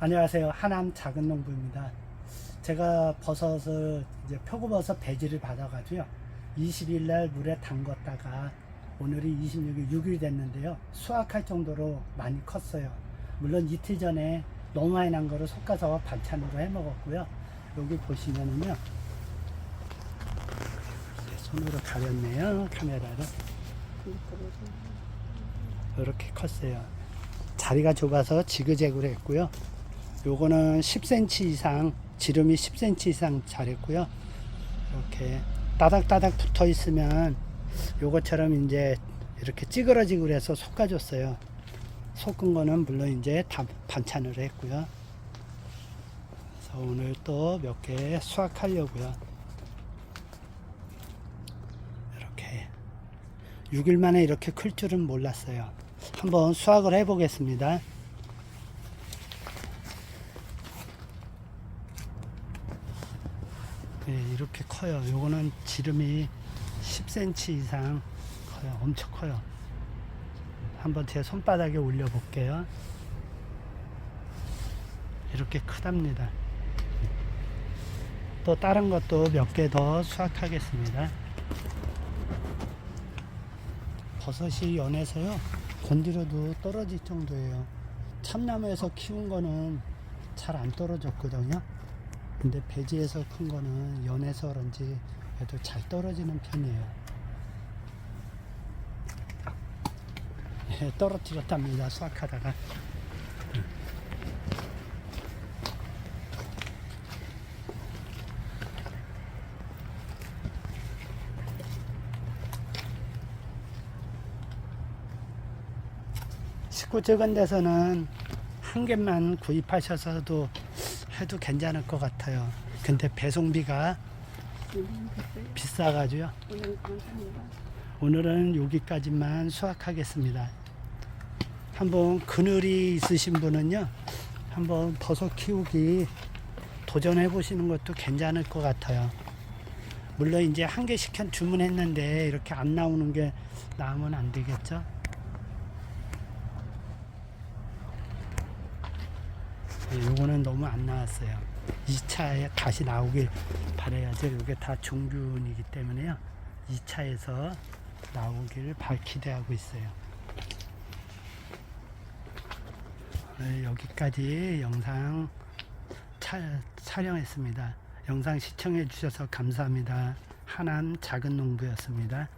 안녕하세요. 하남 작은 농부입니다. 제가 버섯을 이제 표고버섯 배지를 받아가지고요. 20일 날 물에 담궜다가 오늘이 26일 6일 됐는데요. 수확할 정도로 많이 컸어요. 물론 이틀 전에 너무 많이 난 거를 솎아서 반찬으로 해 먹었고요. 여기 보시면은요. 네, 손으로 가렸네요. 카메라를. 이렇게 컸어요. 자리가 좁아서 지그재그로 했고요. 요거는 10cm 이상, 지름이 10cm 이상 자랬고요. 이렇게 따닥따닥 붙어 있으면 요것처럼 이제 이렇게 찌그러지고 그래서 솎아줬어요. 솎은 거는 물론 이제 다 반찬으로 했고요. 그래서 오늘 또 몇 개 수확하려고요. 이렇게 6일 만에 이렇게 클 줄은 몰랐어요. 한번 수확을 해 보겠습니다. 네, 이렇게 커요. 요거는 지름이 10cm 이상 커요. 엄청 커요. 한번 제 손바닥에 올려 볼게요. 이렇게 크답니다. 또 다른 것도 몇 개 더 수확하겠습니다. 버섯이 연해서요. 건드려도 떨어질 정도예요. 참나무에서 키운 거는 잘 안 떨어졌거든요. 근데 배지에서 큰 거는 연해서 그런지 그래도 잘 떨어지는 편이에요. 예, 떨어뜨렸답니다. 수확하다가. 식구 적은 데서는 한 개만 구입하셔서도 해도 괜찮을 것 같아요. 근데 배송비가 비싸가지고요. 오늘은 여기까지만 수확하겠습니다. 한번 그늘이 있으신 분은요, 한번 버섯 키우기 도전해 보시는 것도 괜찮을 것 같아요. 물론 이제 한 개씩 주문했는데 이렇게 안 나오는 게 나오면 안 되겠죠? 요거는 너무 안 나왔어요. 2차에 다시 나오길 바라야죠. 이게 다 종균이기 때문에요. 2차에서 나오길 발 기대하고 있어요. 네, 여기까지 영상 차, 촬영했습니다. 영상 시청해 주셔서 감사합니다. 하남 작은 농부였습니다.